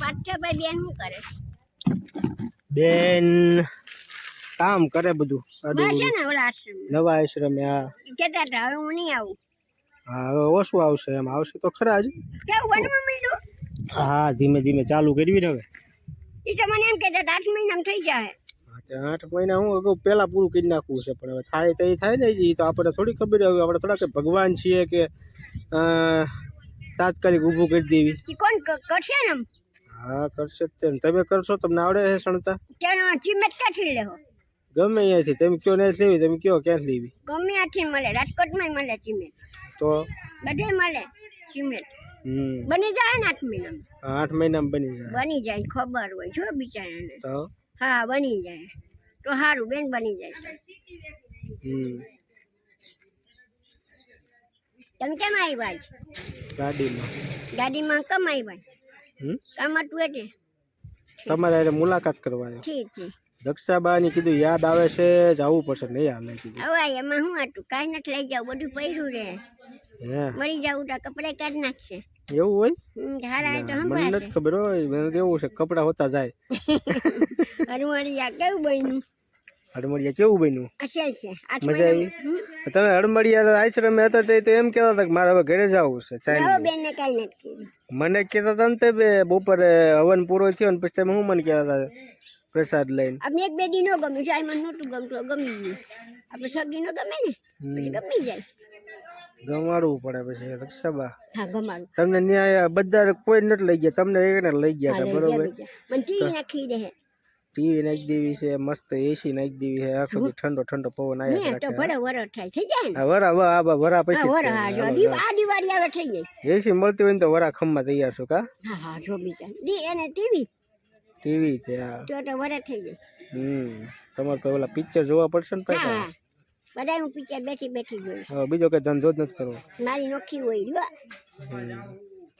પાછાભાઈ બેન શું કરે બેન કામ કરે બધું. છે ને ઓલા આશ્રમ નવા આશ્રમે આ કહેતા હતા હવે હું નહીં આવું. હા હવે ઓછું આવશે એમ. આવશે તો ખરા જ. કેવું બનવા માંડ્યું હા ધીમે ધીમે ચાલુ કરવી ને હવે. એ તો મને એમ કહેતા આઠ મહિનામાં થઈ જાય આઠ મહિના હું અગાઉ પહેલા પૂરું કરી નાખવું છે પણ હવે થાય તો એ થાય ને એ તો આપણને થોડી ખબર હોય આપણે થોડા કે ભગવાન છીએ કે તાત્કાલિક ઊભું કરી દેવી. કોણ કરશે ને હા કરશે જ તે ને. તમે કરશો તમને આવડે છે સણતા ત્યાં ચીમેટ ક્યાંથી લેવો? ગમે અહીંયાથી. તમે કયો નહીં લેવી તમે કયો ક્યાંથી લેવી? ગમે ત્યાંથી મળે. રાજકોટમાં મળે ચીમેટ તો? બધે મળે ચીમેટ હમ. બની જાય ને આઠ મહિનામાં? આઠ મહિનામાં બની જાય. બની જાય ખબર હોય જો બિચારાને. તો? હા બની જાય. તો સારું બેન બની જાય. હમ. તમે કેમ આવ્યા છે? ગાડીમાં. ગાડીમાં કેમ આવ્યા હમ? હતું એટલે. તમારે એટલે મુલાકાત કરવા ઠીક છે. દક્ષાબાની કીધું યાદ આવે છે જવું પડશે. નહીં હાલે કીધું. હવે એમાં શું હતું? કાંઈ નથી લઈ જાવ બધું પડ્યું રહે. હે. મરી જવું તો કપડે કાઢી નાખશે. એવું હોય? ધારા તો મને નથી ખબર હોય મને એવું છે કપડા હોતા જાય. હરમળિયા કેવું બન્યું? હડમડિયા કેવું બન્યું? મજા આવી? તમે હડમડિયા આશ્રમે હતા તે તો એમ કહેતા હતા કે મારે હવે ઘરે જવું છે કીધું. મને કહેતા હતા ને તે બે બપોરે હવન પૂરો થયો ને પછી તમે હું મને કહેતા હતા પ્રસાદ લઈને. અમે એક બે દી નો ગમ્યું જાય મને નહોતું ગમતું ગમી ગયું. આપણે સગી નો ગમે ને ગમી જાય. ગમાડવું પડે પછી હા ગમાડું તમને ન્યાય બધા કોઈ નથી લઈ ગયા તમને એકને લઈ ગયા બરોબર? મને ટીવી નાખી દે ટીવી નાખી દેવી છે મસ્ત એસી નાખી દેવી છે આખો દી ઠંડો ઠંડો પવન આવ્યા તો ભલે વરસ થાય થઈ જાય ને? વરા વા આ વરા પછી વર હા જો આ દિવાળી આવે થઈ જાય. એસી મળતી હોય ને તો વરા ખમ્મા તૈયાર છું કા? હા હા જો બીજા. દી એને ટીવી? ટીવી છે આ તો તો વરા થઈ જાય. હમ તમારે તો ઓલા પિક્ચર જોવા પડશે ને પછી. બધા હું પિક્ચર બેઠી બેઠી જોઈશ હવે બીજો કઈ ધંધો જ નથી કરવો. મારી નોખી હોય જો.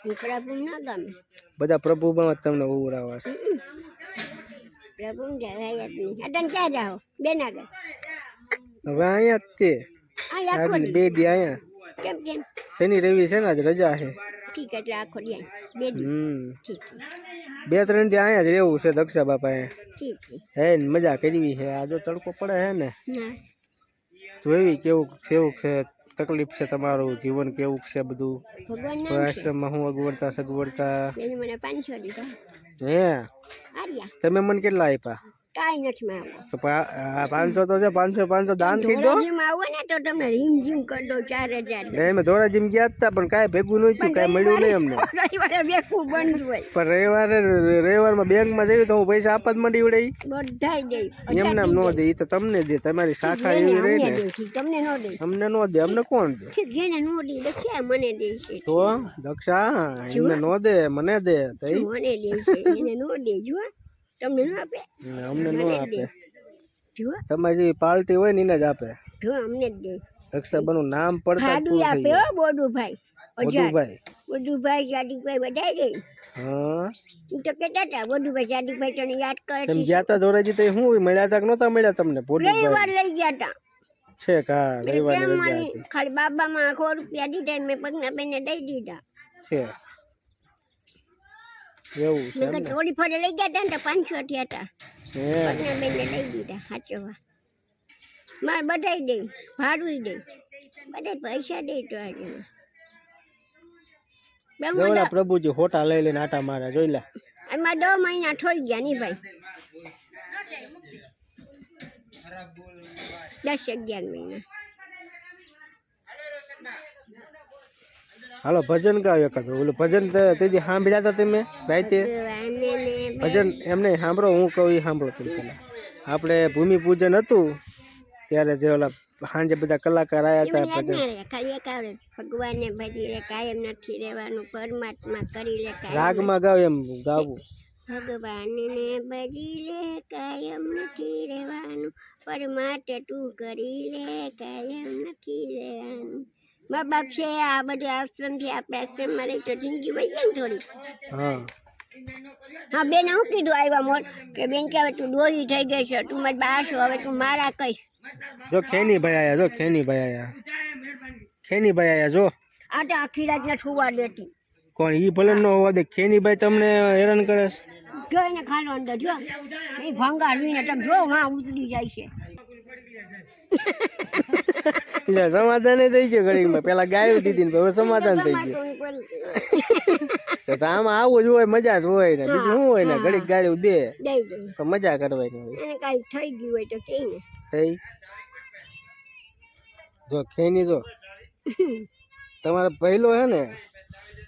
હું પ્રભુ ના ગમે. બધા પ્રભુમાં તમને ઉવરાવા છે. પ્રભુ અટન ક્યાં જાઓ બેન આગળ હવે અહીંયા જ તે બે દી અહીંયા. કેમ કેમ? શનિ રવિ છે ને આજ રજા છે. ઠીક એટલે આખો દી બે દી. ત્રણ દી અહીંયા જ રહેવું છે દક્ષા બાપા એ. હે મજા કરવી છે. આ જો તડકો પડે હે ને જોઈવી જોઈ કેવું કેવું છે તકલીફ છે તમારું? જીવન કેવું છે બધું? આશ્રમમાં હું અગવડતા સગવડતા? હે? તમે મને કેટલા આપ્યા કાંઈ નથી તો પાંચસો તો છે પાંચસો પાંચસો દાન કીધો. આવો ને તો તમે રીમ જીમ કરી દો ચાર હજાર. ને ધોરા જીમ ગયા હતા પણ કાંઈ ભેગું નહીં થયું કાંઈ મળ્યું નહીં અમને. રવિવારે બેકું બંધ હોય. પણ રવિવારે રવિવારમાં બેંકમાં જઈએ તો હું પૈસા આપવા જ માંડી વડે બધાય દે. એમ નામ ન દે એ તો તમને દે તમારી શાખા એવી રહી ને. તમને ન દે. અમને ન દે અમને કોણ દે? જેને ન દે દક્ષા મને દે છે. તો દક્ષા એમને ન દે મને દે મને દે છે એને ન દે જો તમને ન આપે? અમને ન આપે. જો તમારી જે પાર્ટી હોય ને એને જ આપે. જો અમને જ દે. દક્ષાબાનું નામ પડતા થઈ આપે હો બોડુભાઈ. બોડુભાઈ. બોડુભાઈ જાદીભાઈ બધા ગઈ. હા. હું તો કેતા હતા બોડુભાઈ જાદીભાઈ તને યાદ કરે તમે છે. ગયા તા ધોરાજી તો હું? મળ્યા તા કે નહોતા મળ્યા તમને બોડુભાઈ? રવિવાર લઈ ગયા હતા છે કા રવિવાર લઈ ગયા હતી. ખાલી બાબામાં સો રૂપિયા દીધા મેં પગના બેને દઈ દીધા. છે. એવું છે થોડી ફરે લઈ ગયા હતા ને તો પાંચસો થયા હતા દીધા મારે બધાય દે ભાડું દે. બધા પૈસા દે તો આજે જોલા પ્રભુજી હોટા લઈ લઈને આટા મારા જોઈ લે. એમાં દસ મહિના થઈ ગયા ની ભાઈ. દસ અગિયાર મહિના. હાલો ભજન ગાવ એકાદ. ઓલું ભજન તે- તેથી સાંભળ્યા હતા તમે? ભાઈ તે ભજન એમને સાંભળો હું કહું એ સાંભળો તમે પેલા. આપણે ભૂમિ પૂજન હતું ત્યારે જે ઓલા સાંજે બધા કલાકાર આવ્યા હતા ભજન. ભગવાનને ભજી લે કાયમ નથી રહેવાનું પરમાત્મા કરી લે રાગમાં ગાવ એમ ગાવું. ભગવાનને ભજી લે કાયમ નથી રહેવાનું પરમાત્મા તું કરી લે કાયમ નથી રહેવાનું. મા બાપ છે આ બધું આશ્રમ છે આપણે આશ્રમમાં રહી તો જિંદગી વહી જાય ને થોડી. હા. હા બેન હું કીધું આવ્યા મોર કે બેન કે હવે તું ડોહી થઈ ગઈ છે તું મારી બા છો હવે તું મારા કહીશ જો ખેની ભાઈ આયા જો ખેની ભાઈ આયા. ખેની ભાઈ આયા જો. આ તો આખી રાત ના સુવા દેતી. કોણ ઈ ભલે ન હોવા દે ખેનીભાઈ તમને હેરાન કરે છે? જો એને અંદર જો. એ ભંગાર વીને તમે જો હા ઉતરી જાય છે. એટલે સમાધાન થઈ ગયું ઘડીકમાં. પેલા ગાયું દીધી ને હવે સમાધાન થઈ ગયું. તો આમાં આવું જ હોય મજા જ હોય ને. બીજું શું હોય ને? ઘડીક ગાળ્યું દે. તો મજા કરવાની હોય. થઈ ગયું હોય તો કે થઈ? જો ખેની જો. તમારે પહેલો હે ને?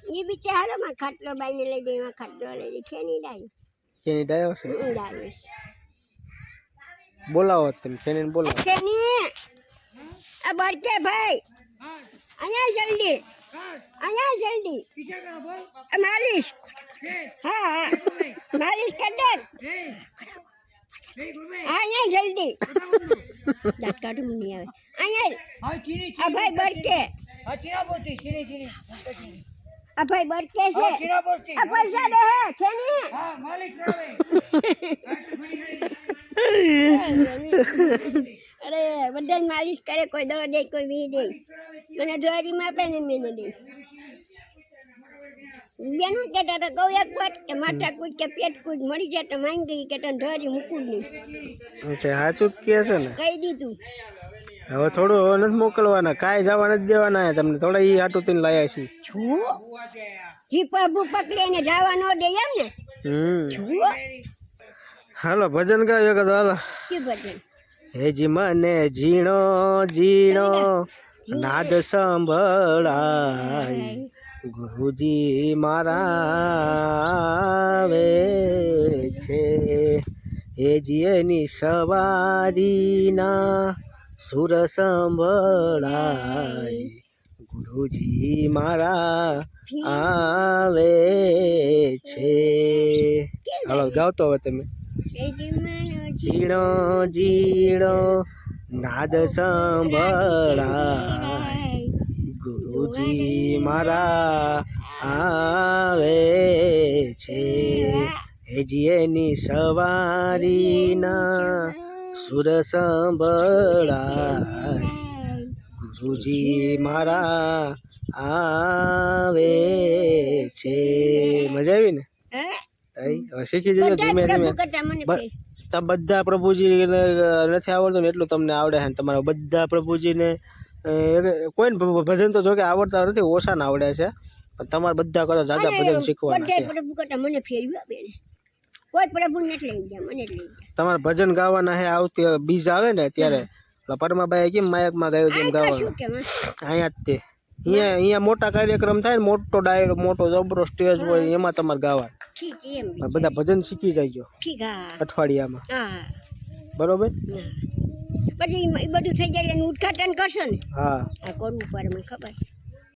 એ બિચારો માં ખાટલો બાઈને લઈ દે એમાં ખાટલો લઈ દે ખેની ડાય. ખેની ડાયો છે? બોલાવો તમે ખેનીને બોલાવો. ખેની! આ બળકે ભાઈ. અહીંયા જલ્દી. અહીંયા જલ્દી. માલિશ. હા હા. માલિશ કર દે. હા અહીંયા જલ્દી. દાંત કાઢું નહીં આવે. અહીંયા. આ ભાઈ બળકે. આ ભાઈ બળકે છે. આ પૈસા દે હે ખેની અરે બધા માલિશ કરે કોઈ દવા દે કોઈ વી દે. મને જ્વારીમાં આપે ને મેં દે. બેનું કહેતા હતા કહું એક વાત કે માથા કૂદ કે પેટ કૂદ મળી જાય તો માંગી કે તને ધોરી મૂકું નહીં. તે સાચું કે છે ને. કહી દીધું. હવે થોડું હવે નથી મોકલવાના કાંઈ જવા નથી દેવાના તમને થોડા ઈ આટું તીન લાયા છે. છું જી બુ પકડે ને જવા ન દે એમ ને. હમ. હાલો ભજન ગાય કે હાલો. શું ભજન? હેજી મને ઝીણો ઝીણો નાદ સંભળાય. ગુરુજી મારા આવે છે હેજી એની સવારીના સુર સંભળાય. ગુરુજી મારા આવે છે. હાલો ગાવતો હવે તમે. ઝીણો ઝીણો, નાદ સંભળાય. ગુરુજી મારા આવે છે. હેજી એની સવારીના સુર સંભળાય. ગુરુજી મારા આવે છે. મજા આવી ને? હવે શીખી જજો ધીમે ધીમે. બધા પ્રભુજી નથી આવડતું ને એટલું તમને આવડે છે તમારા બધા પ્રભુજીને કોઈને ભજન તો જોકે આવડતા નથી ઓછા ને આવડે છે. પણ તમારે બધા કરો જાજા ભજન શીખવાના છે. પ્રભુ કરતા મને ફેરવ્યું કોઈ પ્રભુ નથી લઈ ગયા મને લઈ ગયા. તમારે ભજન ગાવાના હે આવતી બીજ આવે ને ત્યારે પરમાબાઈ કેમ માયકમાં ગાયું તેમ ગાવાનું? અહીંયા જ તે. અહીંયા અહીંયા મોટા કાર્યક્રમ થાય ને મોટો ડાયરો મોટો જબરો સ્ટેજ હોય એમાં તમારે બી. બધા ભજન શીખી જાય અઠવાડિયામાં. બરોબર? પછી બધું થઈ જાય એનું ઉદઘાટન કરશો ને? હા કરવું પડે મને ખબર છે.